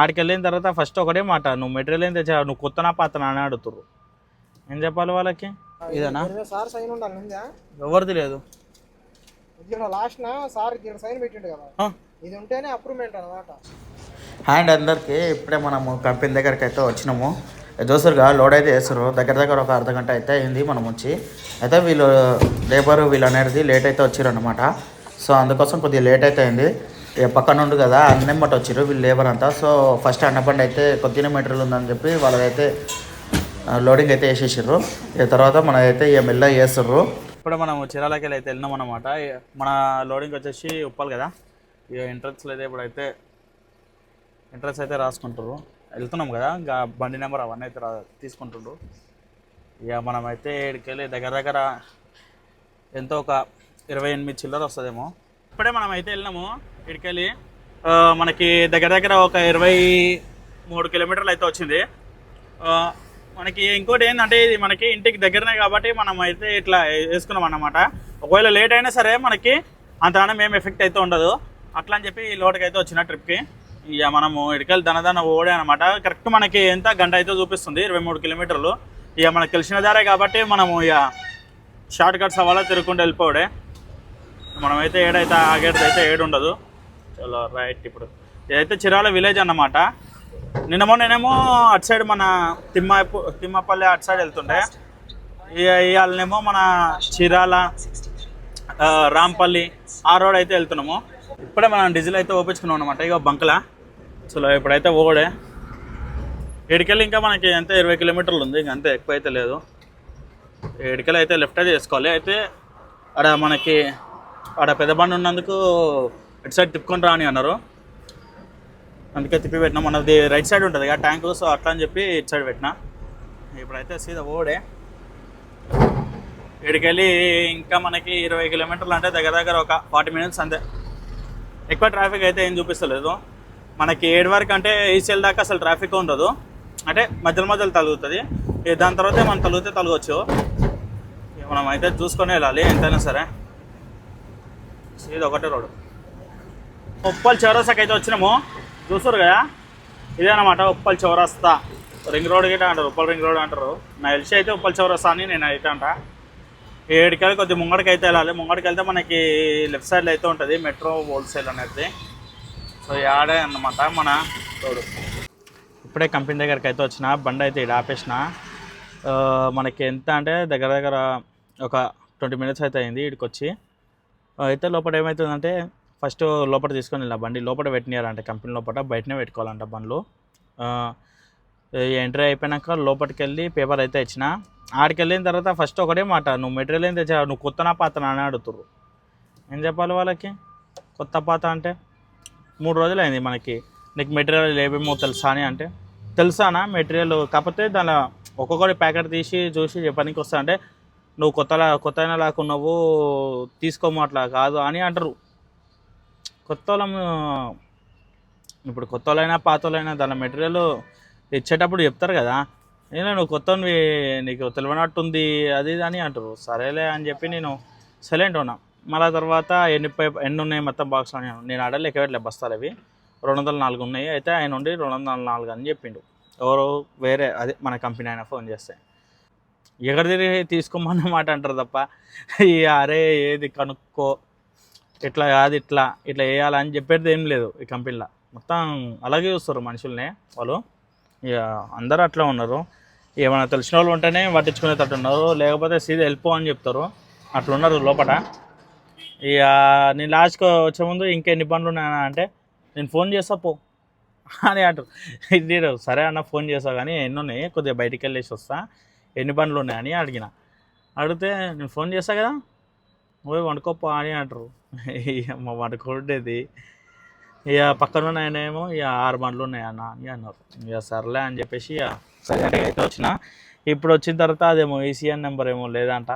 ఆడికి వెళ్ళిన తర్వాత ఫస్ట్ ఒకటే మాట నువ్వు మెటీరియల్ ఏం తెచ్చా నువ్వు కొత్తనా పాతనా అని అడుగుతుర్రు. ఏం చెప్పాలి వాళ్ళకి? ఇదేనా? సార్ సైన్ ఉండాలి ఉందా? ఎవరిది లేదు. లాస్ట్ నా సార్ సైన్ పెట్టిండు కదా. ఇది ఉంటేనే అప్రూవ్మెంట్ అనమాట హ్యాండ్ అందరికి ఇప్పుడే మనము కంపెనీ దగ్గరికి అయితే వచ్చినాము. చూసారుగా లోడ్ అయితే వేస్తారు దగ్గర దగ్గర ఒక అర్ధ గంట అయితే అయింది మనం వచ్చి. అయితే వీళ్ళు లేబర్ వీళ్ళు అనేది లేట్ అయితే వచ్చారు అనమాట సో అందుకోసం కొద్దిగా లేట్ అయితే అయింది. పక్కన ఉండు కదా అన్నెమ్మట వచ్చారు వీళ్ళు లేబర్ అంతా. సో ఫస్ట్ అన్నపండి అయితే కొద్ది మీటర్లు ఉందని చెప్పి వాళ్ళదైతే లోడింగ్ అయితే వేసేసారు తర్వాత మనదైతే ఇక మెల్ల చేస్తారు ఇప్పుడు మనం చీరాలకి అయితే వెళ్ళినాం అనమాట మన లోడింగ్ వచ్చేసి ఉప్పాలి కదా. ఇక ఎంట్రన్స్లో అయితే ఇప్పుడైతే ఎంట్రన్స్ అయితే రాసుకుంటారు వెళ్తున్నాం కదా ఇంకా బండి నెంబర్ అవన్నీ అయితే రా తీసుకుంటుండ్రు. ఇక మనమైతే ఇక్కడికి వెళ్ళి దగ్గర దగ్గర ఎంతో ఒక ఇరవై ఎనిమిది చిల్లర వస్తుందేమో. ఇప్పుడే మనం అయితే వెళ్ళినాము ఇక్కడికి మనకి దగ్గర దగ్గర ఒక ఇరవై మూడు కిలోమీటర్లు అయితే వచ్చింది. మనకి ఇంకోటి ఏంటంటే ఇది మనకి ఇంటికి దగ్గరనే కాబట్టి మనం అయితే ఇట్లా వేసుకున్నాం అన్నమాట. ఒకవేళ లేట్ అయినా సరే మనకి అంతగానో మేము ఎఫెక్ట్ అయితే ఉండదు. అట్లా అని చెప్పి లోటుకి అయితే వచ్చిన ట్రిప్కి. ఇక మనము ఇటుకెళ్ళి దనదన ఓడే అనమాట కరెక్ట్ మనకి ఎంత గంట అయితే చూపిస్తుంది ఇరవై మూడు కిలోమీటర్లు. ఇక మనకు తెలిసిన దారే కాబట్టి మనము ఇక షార్ట్ కట్స్ అవ్వాలా తిరుగుకుంటూ వెళ్ళిపోవడే. మనమైతే ఏడైతే ఆగేది అయితే ఏడు ఉండదు చలో రైట్ ఇప్పుడు. ఇదైతే చిరాల విలేజ్ అన్నమాట. నిన్న మొన్ననేమో అటు సైడ్ మన తిమ్మ తిమ్మపల్లి అటు సైడ్ వెళ్తుండే. ఇవాళనేమో మన చిరాల రాంపల్లి ఆ రోడ్ అయితే వెళ్తున్నాము. ఇప్పుడే మనం డీజిల్ అయితే ఓపించుకున్నాం అనమాట ఇక బంక్లా. చలో ఇప్పుడైతే ఓడే. ఏడికెళ్ళి ఇంకా మనకి ఎంత ఇరవై కిలోమీటర్లు ఉంది. ఇంకా అంతే ఎక్కువ అయితే లేదు. ఏడికెళ్ళి అయితే లెఫ్ట్ అయితే చేసుకోవాలి అయితే ఆడ మనకి ఆడ పెద్ద బండి ఉన్నందుకు ఇటు సైడ్ తిప్పుకొని రాని అన్నారు. అందుకే తిప్పి పెట్టినా. మనది రైట్ సైడ్ ఉంటుంది కదా ట్యాంక్ సో అట్లా అని చెప్పి ఇటు సైడ్ పెట్టినా. ఇప్పుడైతే సీదా ఓడే. ఇక్కడికెళ్ళి ఇంకా మనకి ఇరవై కిలోమీటర్లు అంటే దగ్గర దగ్గర ఒక ఫార్టీ మినిట్స్ అంతే. ఎక్కువ ట్రాఫిక్ అయితే ఏం చూపిస్తలేదు. మనకి ఏడు వరకు అంటే ఈసీఎల్ దాకా అసలు ట్రాఫిక్ ఉండదు. అంటే మధ్యలో మధ్యలో తలుగుతుంది. దాని తర్వాతే మనం తగిలితే తలగవచ్చు ఇక మనం అయితే చూసుకొని వెళ్ళాలి ఎంతైనా సరే. ఇది ఒకటే రోడ్. ఉప్పల్ చౌరస్తాకి అయితే వచ్చినాము. చూసారు కదా? ఇదే అనమాట ఉప్పల్ చౌరస్తా. రింగ్ రోడ్ గిట్ట అంటారు ఉప్పల్ రింగ్ రోడ్ అంటారు. నా తెలిసి అయితే ఉప్పల్ చౌరస్తా అని నేను అయితే అంట. ఏడుకెళ్ళి కొద్ది ముంగడికి అయితే వెళ్ళాలి. ముంగడికి వెళ్తే మనకి లెఫ్ట్ సైడ్లో అయితే ఉంటుంది మెట్రో హోల్సేల్ అనేది. సో ఈ ఆడే మన రోడ్. ఇప్పుడే కంపెనీ దగ్గరికి అయితే వచ్చిన బండి అయితే ఇక్కడ ఆపేసిన. మనకి ఎంత అంటే దగ్గర దగ్గర ఒక ట్వంటీ మినిట్స్ అయితే అయింది ఇక్కడికి వచ్చి అయితే లోపల ఏమవుతుందంటే ఫస్ట్ లోపల తీసుకొని వెళ్ళిన బండి లోపల పెట్టినారంట కంపెనీ లోపల బయటనే పెట్టుకోవాలంట బండ్లు. ఎంట్రీ అయిపోయినాక లోపలికి వెళ్ళి పేపర్ అయితే ఇచ్చిన ఆడికి వెళ్ళిన తర్వాత ఫస్ట్ ఒకటే మాట నువ్వు మెటీరియల్ ఏం తెచ్చావు? నువ్వు కొత్తనా పాతనా అని అడుగుతుర్రు. ఏం చెప్పాలి వాళ్ళకి? కొత్త పాత అంటే మూడు రోజులు అయింది మనకి. నీకు మెటీరియల్ ఏమేమో తెలుసా అని అంటే తెలుసానా మెటీరియల్? కాకపోతే దాని ఒక్కొక్కటి ప్యాకెట్ తీసి చూసి చెప్పడానికి వస్తా అంటే నువ్వు కొత్తలా కొత్త అయినా లాక్కున్నావు తీసుకోము అట్లా కాదు అని అంటారు. కొత్త వాళ్ళము ఇప్పుడు కొత్త వాళ్ళైనా పాత వాళ్ళైనా దాని మెటీరియల్ ఇచ్చేటప్పుడు చెప్తారు కదా. నేను నువ్వు కొత్త నీకు తెలియనట్టుంది అది ఇది అని అంటారు. సరేలే అని చెప్పి నేను సైలెంట్ ఉన్నా. మళ్ళీ తర్వాత ఎన్ని పై- ఎన్ని ఉన్నాయి మొత్తం బాక్స్ అని నేను ఆడ లెక్క బస్తాలు అవి. రెండు వందల నాలుగు ఉన్నాయి. అయితే ఆయన ఉండి రెండు వందల నాలుగు అని చెప్పిండు. ఎవరో వేరే అదే మన కంపెనీ ఆయన ఫోన్ చేస్తే. ఎక్కడ తిరిగి తీసుకోమన్న మాట అంటారు తప్ప ఈ అరే ఏది కనుక్కో ఇట్లా కాదు ఇట్లా ఇట్లా వేయాలని చెప్పేది ఏం లేదు ఈ కంపెనీలో. మొత్తం అలాగే చూస్తారు మనుషుల్ని వాళ్ళు. ఇక అందరూ అట్లా ఉన్నారు. ఏమైనా తెలిసిన వాళ్ళు ఉంటేనే పట్టించుకునేటట్టు ఉన్నారు. లేకపోతే సీదా వెళ్ళిపో అని చెప్తారు. అట్లా ఉన్నారు లోపల. ఇక నేను లాస్ట్కి వచ్చే ముందు ఇంకెన్ని పనులు ఉన్నాయా అంటే నేను ఫోన్ చేస్తా పో అని అంటారు. నేను సరే అన్న ఫోన్ చేస్తా కానీ ఎన్ని ఉన్నాయి? కొద్దిగా బయటికి వెళ్ళేసి వస్తా. ఎన్ని పనులు ఉన్నాయని అడిగిన. అడిగితే నేను ఫోన్ చేస్తా కదా పోయి వండుకోపో అని అంటారు. ఇక మా వండుకోడేది. ఇక పక్కన ఉన్న ఆయన ఏమో ఇక ఆరు బండ్లు ఉన్నాయి అన్న అని అన్నారు. ఇక సర్లే అని చెప్పేసి ఇక సరే అయితే వచ్చిన. ఇప్పుడు వచ్చిన తర్వాత అదేమో ఈసీఎన్ నెంబర్ ఏమో లేదంట.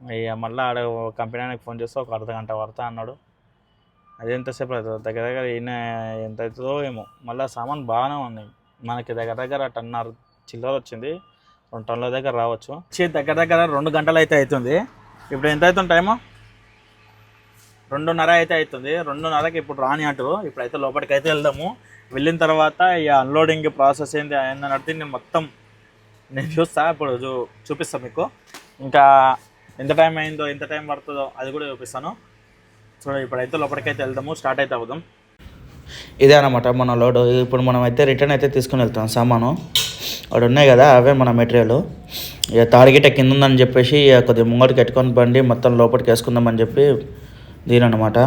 ఇక మళ్ళీ ఆడ కంపెనీ ఆయనకి ఫోన్ చేస్తే ఒక అర్ధ గంట పడతా అన్నాడు. అది ఎంతసేపు అవుతుంది దగ్గర దగ్గర ఈయన ఎంత అవుతుందో ఏమో. మళ్ళీ సామాన్ బాగానే ఉన్నాయి మనకి దగ్గర దగ్గర టన్నర్ చిల్లర వచ్చింది. రెండు టన్నుల దగ్గర రావచ్చు. వచ్చి దగ్గర దగ్గర రెండు గంటలు అయితే అవుతుంది. ఇప్పుడు ఎంత అవుతుంది టైము? రెండున్నర అయితే అవుతుంది. రెండున్నరకి ఇప్పుడు రాని అంటారు. ఇప్పుడైతే లోపలికి అయితే వెళ్దాము. వెళ్ళిన తర్వాత ఈ అన్లోడింగ్ ప్రాసెస్ ఏంటి ఏంటన్నట్టు నేను మొత్తం నేను చూస్తా ఇప్పుడు చూ చూపిస్తాను మీకు. ఇంకా ఎంత టైం అయిందో ఎంత టైం పడుతుందో అది కూడా చూపిస్తాను. చూడ ఇప్పుడైతే లోపలికైతే వెళ్దాము. స్టార్ట్ అయితే అవుదాం. ఇదే అనమాట మన లోడ్. ఇప్పుడు మనం అయితే రిటర్న్ అయితే తీసుకుని వెళ్తాం సామాను. అక్కడ ఉన్నాయి కదా అవే మన మెటీరియల్ ఇక తాడిగిట కింద ఉందని చెప్పేసి ఇక కొద్దిగా ముంగటికి ఎట్టుకొని బండి మొత్తం లోపలికి వేసుకుందామని చెప్పి దీని అనమాట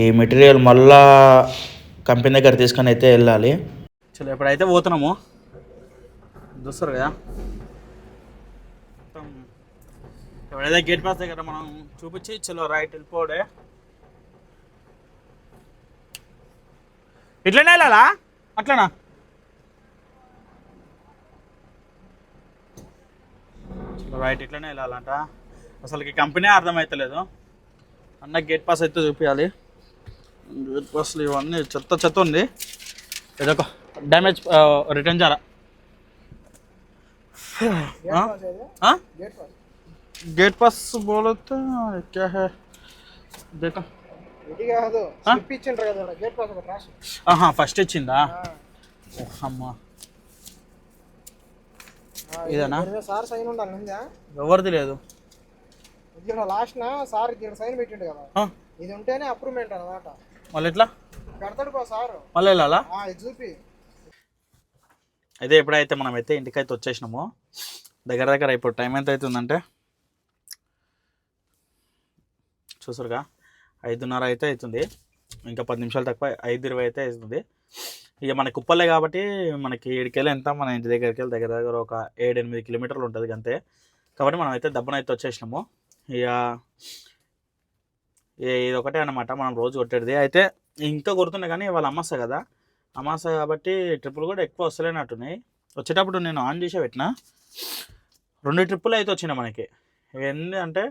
ఈ మెటీరియల్ మళ్ళా కంపెనీ దగ్గర తీసుకొని అయితే వెళ్ళాలి. చలో ఎప్పుడైతే పోతున్నాము. చూస్తారు కదా. ఎప్పుడైతే గేట్ పాస్ దగ్గర మనం చూపించి చలో రైట్ వెళ్ళిపోడే. ఇట్లనే వెళ్ళాలా? అట్లనా? రైట్ ఇట్లనే వెళ్ళాలంట. అసలుకి కంపెనీ అర్థమవుతలేదు అన్న గేట్ పాస్ అయితే చూపించాలి గేట్ పాస్లు ఇవన్నీ చెత్త చెత్త ఉంది. ఏదో? డ్యామేజ్ రిటర్న్ జారా గేట్ పాస్ బోలతో క్యా ఆహా ఫస్ట్ ఓహ్, అమ్మా ఇదేనా? సార్ సైన్ ఉండాలి ఉందా? ఎవరిది లేదు. ఇది లాస్ట్ నా సార్ దీని సైన్ పెట్టిండు కదా. ఇది ఉంటేనే అప్రూవ్మెంట్ అనమాట మళ్ళీ ఎట్లా? పెడతాడు పో సారు. మళ్ళీ వెళ్ళాలా? ఇది చూపి. అయితే ఎప్పుడైతే మనం అయితే ఇంటికైతే వచ్చేసినామో దగ్గర దగ్గర ఇప్పుడు టైం ఎంత అవుతుందంటే చూసారుగా ఐదున్నర అయితే అవుతుంది. ఇంకా పది నిమిషాలు తక్కువ ఐదు ఇరవై అయితే అవుతుంది. ఇక మన కుప్పలే కాబట్టి మనకి ఏడుకెళ్ళి ఎంత మన ఇంటి దగ్గరికి వెళ్ళి దగ్గర దగ్గర ఒక ఏడు ఎనిమిది కిలోమీటర్లు ఉంటుంది అంతే కాబట్టి మనం అయితే దబ్బన అయితే వచ్చేసినాము. ఇక ఇది ఒకటే అనమాట మనం రోజు కొట్టేది. అయితే ఇంకా గుర్తుండే కానీ వాళ్ళ అమాస కదా. అమాస కాబట్టి ట్రిప్పులు కూడా ఎక్కువ వస్తలేనట్టున్నాయి. వచ్చేటప్పుడు నేను ఆన్ చేసే పెట్టిన. రెండు ట్రిప్పులు అయితే వచ్చినాయి మనకి. ఎన్ని అంటే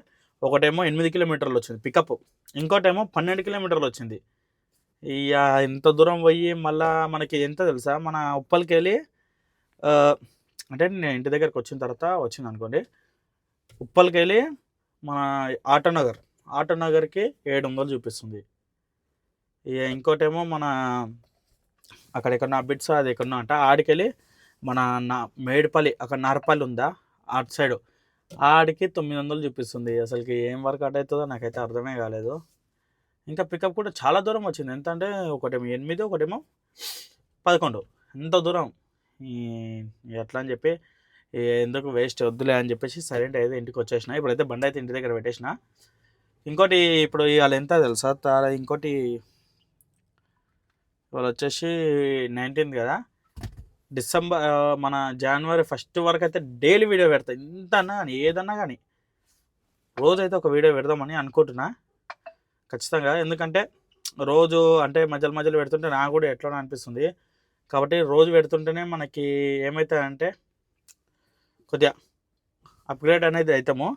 ఒకటేమో ఎనిమిది కిలోమీటర్లు వచ్చింది పికప్ ఇంకోటేమో పన్నెండు కిలోమీటర్లు వచ్చింది. ఇక ఇంత దూరం పోయి మళ్ళా మనకి ఎంత తెలుసా? మన ఉప్పల్కి వెళ్ళి అంటే నేను ఇంటి దగ్గరకు వచ్చిన తర్వాత వచ్చింది అనుకోండి. ఉప్పల్కి వెళ్ళి మన ఆటోనగర్ ఆటోనగర్కి ఏడు వందలు చూపిస్తుంది. ఇక ఇంకోటేమో మన అక్కడ ఎక్కడ బిట్స్ అది ఎక్కడో అంట ఆడికెళ్ళి మన నా మేడిపల్లి అక్కడ నరపల్లి ఉందా? అటు సైడు. ఆడికి తొమ్మిది వందలు చూపిస్తుంది. అసలుకి ఏం వర్క్ అవుట్ అవుతుందో నాకైతే అర్థమే కాలేదు. ఇంకా పికప్ కూడా చాలా దూరం వచ్చింది. ఎంత అంటే ఒకటేమో ఎనిమిది ఒకటేమో పదకొండు. ఎంత దూరం? ఈ ఎట్లా అని చెప్పి ఎందుకు వేస్ట్ వద్దులే అని చెప్పేసి సైలెంట్ అయితే ఇంటికి వచ్చేసిన. ఇప్పుడైతే బండి అయితే ఇంటి దగ్గర పెట్టేసిన. ఇంకోటి ఇప్పుడు ఇవాళ ఎంత తెలుసా ఇంకోటి ఇవాళ వచ్చేసి నైన్టీన్త్ కదా? డిసెంబర్ మన జనవరి ఫస్ట్ వరకు అయితే డైలీ వీడియో పెడతా. ఎంత అన్నా కానీ ఏదన్నా కానీ. రోజైతే ఒక వీడియో పెడదామని అనుకుంటున్నా. ఖచ్చితంగా. ఎందుకంటే రోజు అంటే మధ్యలో మధ్యలో పెడుతుంటే నాకు కూడా ఎట్లా అనిపిస్తుంది. కాబట్టి రోజు పెడుతుంటేనే మనకి ఏమవుతుందంటే కొద్దిగా అప్గ్రేడ్ అనేది అవుతాము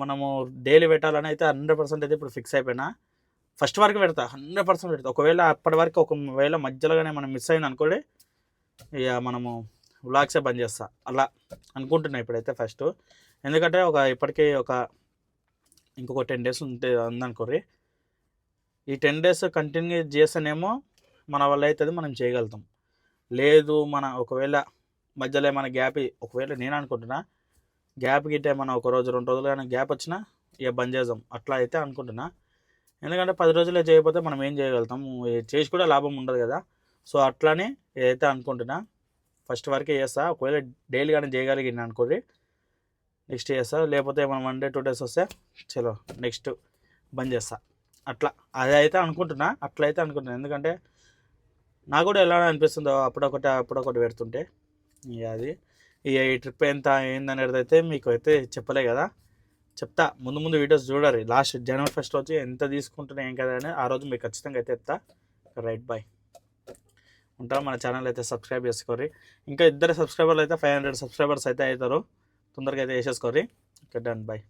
మనము డైలీ పెట్టాలని అయితే హండ్రెడ్ పర్సెంట్ అయితే ఇప్పుడు ఫిక్స్ అయిపోయినా. ఫస్ట్ వరకు పెడతా హండ్రెడ్ పర్సెంట్ పెడతా. ఒకవేళ అప్పటి వరకు ఒకవేళ మధ్యలోగానే మనం మిస్ అయింది అనుకోండి ఇక మనము వ్లాగ్సే బంద్ చేస్తా. అలా అనుకుంటున్నా ఇప్పుడైతే ఫస్ట్ ఎందుకంటే ఒక ఇప్పటికే ఒక ఇంకొక టెన్ డేస్ ఉంటే ఉందనుకోరి ఈ టెన్ డేస్ కంటిన్యూ చేస్తేనేమో మన వల్ల అవుతుంది మనం చేయగలుగుతాం. లేదు మన ఒకవేళ మధ్యలో ఏమైనా గ్యాప్ ఒకవేళ నేను అనుకుంటున్నా గ్యాప్ గిట్టే ఏమైనా ఒక రోజు రెండు రోజులు కానీ గ్యాప్ వచ్చినా ఇక బంద్ చేద్దాం. అట్లా అయితే అనుకుంటున్నా. ఎందుకంటే పది రోజులే చేయకపోతే మనం ఏం చేయగలుగుతాం? చేసి కూడా లాభం ఉండదు కదా. సో అట్లానే ఏదైతే అనుకుంటున్నా ఫస్ట్ వరకే చేస్తా. ఒకవేళ డైలీ కానీ చేయగలిగిన అనుకోండి నెక్స్ట్ చేస్తా. లేకపోతే మనం వన్ డే టూ డేస్ వస్తే చలో నెక్స్ట్ బంద్ చేస్తా. అట్లా. అది అయితే అనుకుంటున్నా అట్లా అయితే అనుకుంటున్నా. ఎందుకంటే నాకు కూడా ఎలా అనిపిస్తుందో అప్పుడొకటి అప్పుడొకటి పెడుతుంటే. ఇక అది. ఇక ఈ ట్రిప్ ఎంత ఏందనేది అయితే మీకు అయితే చెప్పలే కదా. చెప్తా. ముందు ముందు వీడియోస్ చూడాలి. లాస్ట్ జనవరి ఫస్ట్ వచ్చి ఎంత తీసుకుంటున్నా ఏం కదా అని ఆ రోజు మీకు ఖచ్చితంగా అయితే చెప్తా. Right bye. ఉంటారు. మన ఛానల్ అయితే సబ్స్క్రైబ్ చేసుకోరి ఇంకా ఇద్దరు సబ్స్క్రైబర్లు అయితే ఫైవ్ హండ్రెడ్ సబ్స్క్రైబర్స్ అయితే అవుతారు తొందరగా అయితే వేసేసుకోరి ఓకే డన్ బాయ్